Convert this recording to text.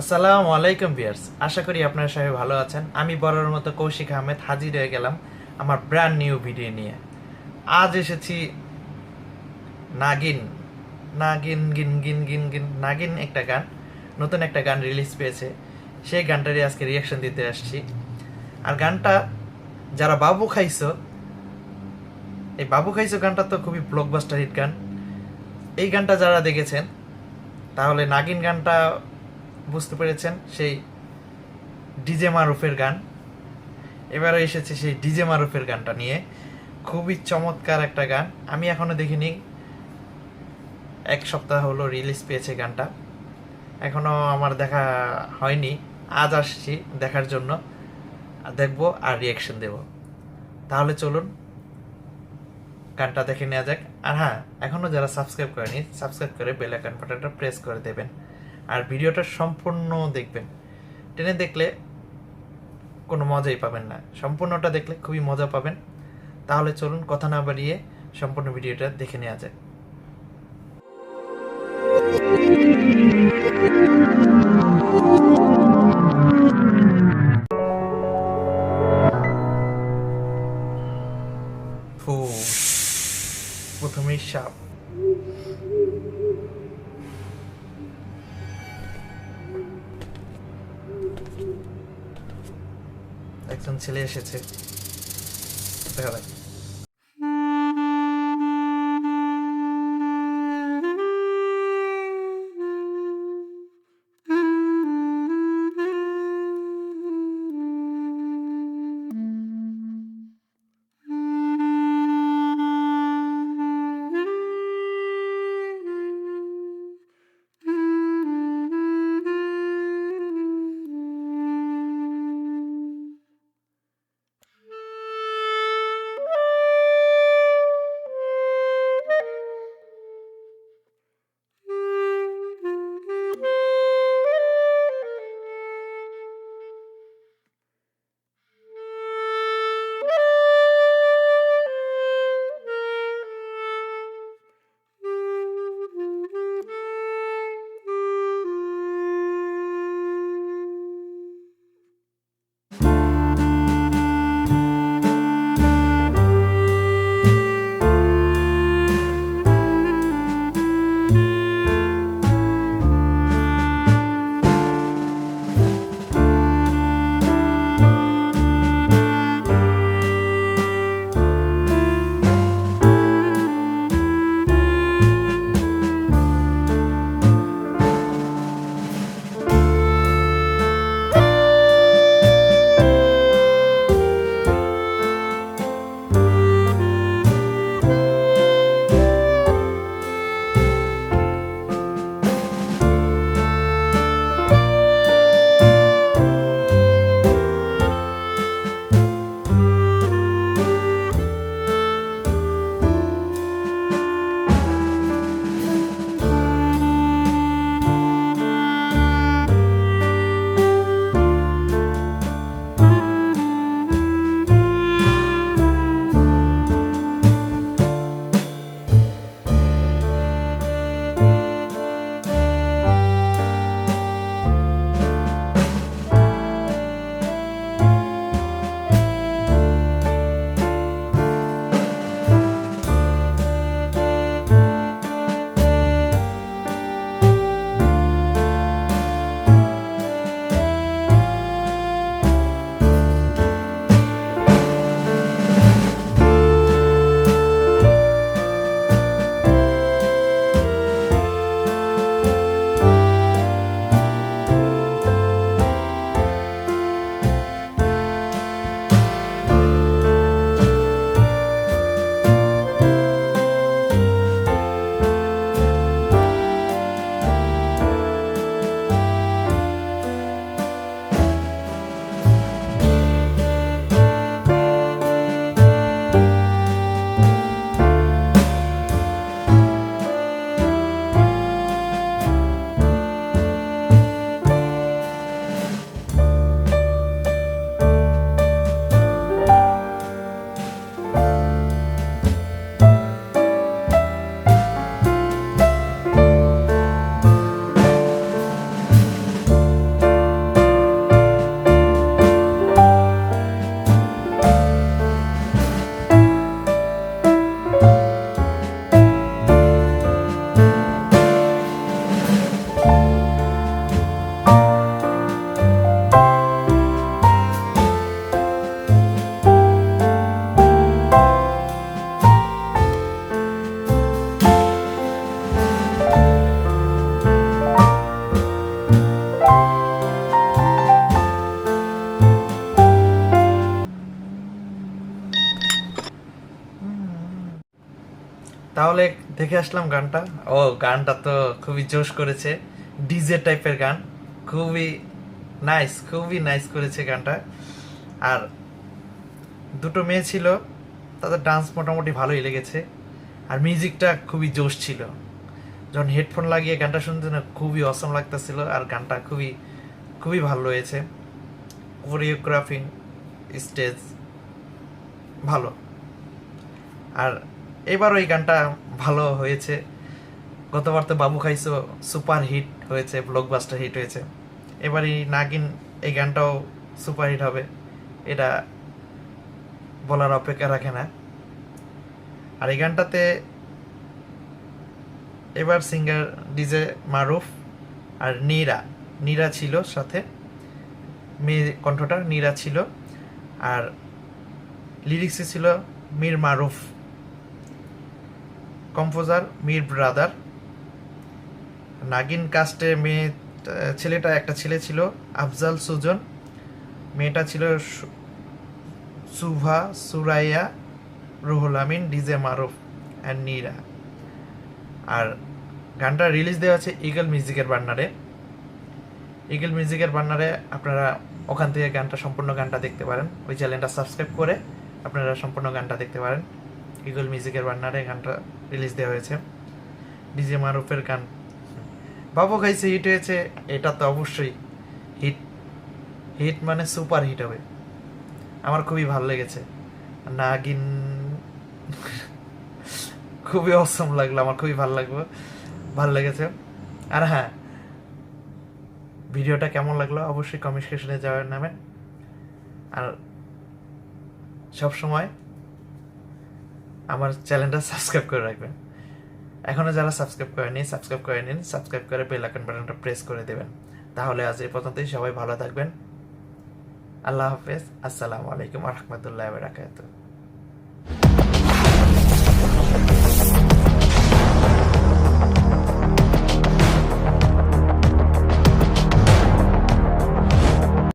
আসসালামু আলাইকুম বিয়ার্স আশা করি আপনারা সবাই ভালো আছেন। আমি বড়র মতো কৌশিক আহমেদ হাজির হয়ে গেলাম আমার ব্র্যান্ড নিউ ভিডিও নিয়ে। আজ এসেছি নাগিন নাগিন, গিন গিন গিন গিন, নাগিন একটা গান, নতুন একটা গান রিলিজ পেয়েছে। সেই গানটারই আজকে রিয়াকশন দিতে আসছি। আর গানটা যারা বাবু খাইছো, এই বাবু খাইছো গানটা তো খুবই ব্লকবাস্টার হিট গান। এই গানটা যারা দেখেছেন, তাহলে নাগিন গানটা বুঝতে পেরেছেন, সেই ডিজে মারুফের গান। এবারে এসেছে সেই ডিজে মারুফের গানটা নিয়ে। খুবই চমৎকার একটা গান। আমি এখনও দেখিনি। এক সপ্তাহ হলো রিলিজ পেয়েছে গানটা। এখনও আমার দেখা হয়নি। আজ আসছি দেখার জন্য। দেখব আর রিয়াকশন দেব। তাহলে চলুন, গানটা দেখে নেওয়া যাক। আর হ্যাঁ এখনও যারা সাবস্ক্রাইব করেনি সাবস্ক্রাইব করে বেল আইকন বাটনটা প্রেস করে দেবেন। আর ভিডিওটা সম্পূর্ণ দেখবেন। টেনে দেখলে কোনো মজাই পাবেন না। সম্পূর্ণটা দেখলে খুবই মজা পাবেন। তাহলে চলুন কথা না বাড়িয়ে সম্পূর্ণ ভিডিওটা দেখে নেওয়া যাক। একজন ছেলে এসেছে। দেখা যাক। দেখে আসলাম গানটা। ও, গানটা তো খুবই জোশ করেছে। ডিজে টাইপের গান। খুবই নাইস খুবই নাইস করেছে গানটা। আর দুটো মেয়ে ছিল, তাদের ডান্স মোটামুটি ভালোই লেগেছে। আর মিউজিকটা খুবই জোশ ছিল। যখন হেডফোন লাগিয়ে গানটা শুনতে না খুবই অসম লাগতেছিল আর গানটা খুবই খুবই ভালো হয়েছে কোরিওগ্রাফিং স্টেজ ভালো। আর এবার ওই গানটা ভালো হয়েছে। গতবার তো বাবু খাইছো সুপার হিট হয়েছে ব্লকবাস্টার হিট হয়েছে। এবার এই নাগিন এই গানটাও সুপার হিট হবে, এটা বলার অপেক্ষা রাখে না। আর এই গানটাতে এবার সিঙ্গার ডিজে মারুফ আর নীরা নীরা ছিল সাথে, মেয়ে কণ্ঠটা নীরা ছিল। আর লিরিক্সে ছিল মীর মারুফ। Composer Mir brother. নাগিন কাস্টে মেয়ে ছেলেটা একটা ছেলে ছিল, আফজাল সুজন। মেয়েটা ছিল সুভা, সুরাইয়া, রুহুল আমিন, ডিজে মারুফ অ্যান্ড নীরা। আর গানটা রিলিজ দেওয়া আছে ইগল মিউজিকের বান্নারে। ইগল মিউজিকের বান্নারে আপনারা ওখান থেকে গানটা, সম্পূর্ণ গানটা দেখতে পারেন। ওই চ্যানেলটা সাবস্ক্রাইব করে আপনারা সম্পূর্ণ গানটা দেখতে পারেন। ইগল মিউজিকের বান্নারে গানটা রিলিজ দেওয়া হয়েছে। ডিজে মারুফের গান। বাবু খাইছে হিট হয়েছে। এটা তো অবশ্যই হিট হিট মানে সুপার হিট হবে। আমার খুবই ভালো লেগেছে। নাগিন খুবই অসম লাগল, আমার খুবই ভালো লাগল, ভালো লেগেছে। আর হ্যাঁ ভিডিওটা কেমন লাগল অবশ্যই কমেন্ট সেকশনে যাওয়ার নামে আর সব সময় আমার চ্যানেলটা সাবস্ক্রাইব করে রাখবেন। এখনও যারা সাবস্ক্রাইব করেনি সাবস্ক্রাইব করে নিন সাবস্ক্রাইব করে বেল আইকন বাটনটা প্রেস করে দেবেন। তাহলে আজ এই পর্যন্তই, সবাই ভালো থাকবেন। আল্লাহ হাফেজ, আসসালামু আলাইকুম রহমতুল্লাহ বারাকাতুহ।